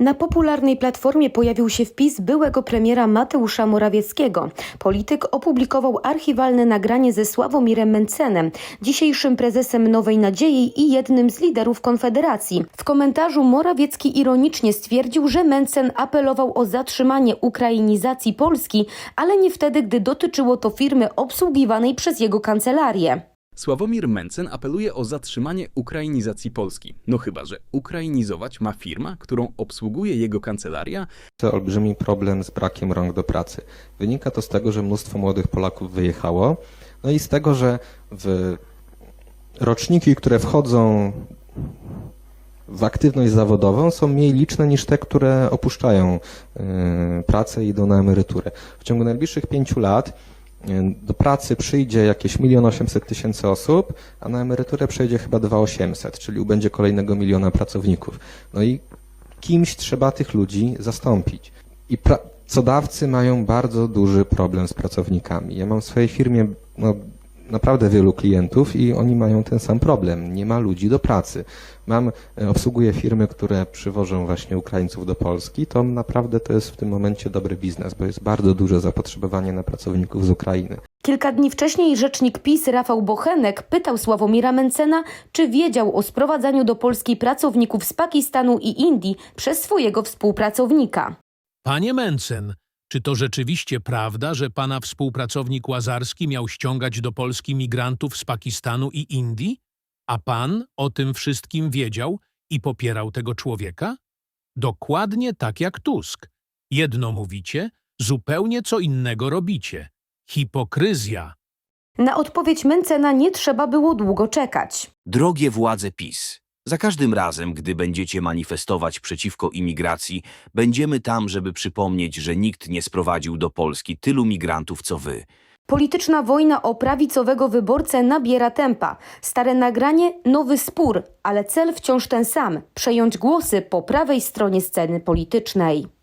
Na popularnej platformie pojawił się wpis byłego premiera Mateusza Morawieckiego. Polityk opublikował archiwalne nagranie ze Sławomirem Mencenem, dzisiejszym prezesem Nowej Nadziei i jednym z liderów Konfederacji. W komentarzu Morawiecki ironicznie stwierdził, że Mencen apelował o zatrzymanie ukrainizacji Polski, ale nie wtedy, gdy dotyczyło to firmy obsługiwanej przez jego kancelarię. Sławomir Mencen apeluje o zatrzymanie ukrainizacji Polski. No chyba, że ukrainizować ma firma, którą obsługuje jego kancelaria, to olbrzymi problem z brakiem rąk do pracy. Wynika to z tego, że mnóstwo młodych Polaków wyjechało, no i z tego, że w roczniki, które wchodzą w aktywność zawodową są mniej liczne niż te, które opuszczają y, pracę i idą na emeryturę. W ciągu najbliższych pięciu lat do pracy przyjdzie jakieś milion osiemset tysięcy osób, a na emeryturę przejdzie chyba 2800, czyli ubędzie kolejnego miliona pracowników. No i kimś trzeba tych ludzi zastąpić. I pracodawcy mają bardzo duży problem z pracownikami. Ja mam w swojej firmie no, naprawdę wielu klientów i oni mają ten sam problem. Nie ma ludzi do pracy. Mam, e, obsługuję firmy, które przywożą właśnie Ukraińców do Polski. To naprawdę to jest w tym momencie dobry biznes, bo jest bardzo duże zapotrzebowanie na pracowników z Ukrainy. Kilka dni wcześniej rzecznik PiS Rafał Bochenek pytał Sławomira Mencena, czy wiedział o sprowadzaniu do Polski pracowników z Pakistanu i Indii przez swojego współpracownika. Panie Mencen, czy to rzeczywiście prawda, że pana współpracownik Łazarski miał ściągać do Polski migrantów z Pakistanu i Indii? A pan o tym wszystkim wiedział i popierał tego człowieka? Dokładnie tak jak Tusk. Jedno mówicie, zupełnie co innego robicie. Hipokryzja. Na odpowiedź Mencena nie trzeba było długo czekać. Drogie władze PiS, za każdym razem, gdy będziecie manifestować przeciwko imigracji, będziemy tam, żeby przypomnieć, że nikt nie sprowadził do Polski tylu migrantów co wy. Polityczna wojna o prawicowego wyborcę nabiera tempa. Stare nagranie, nowy spór, ale cel wciąż ten sam przejąć głosy po prawej stronie sceny politycznej.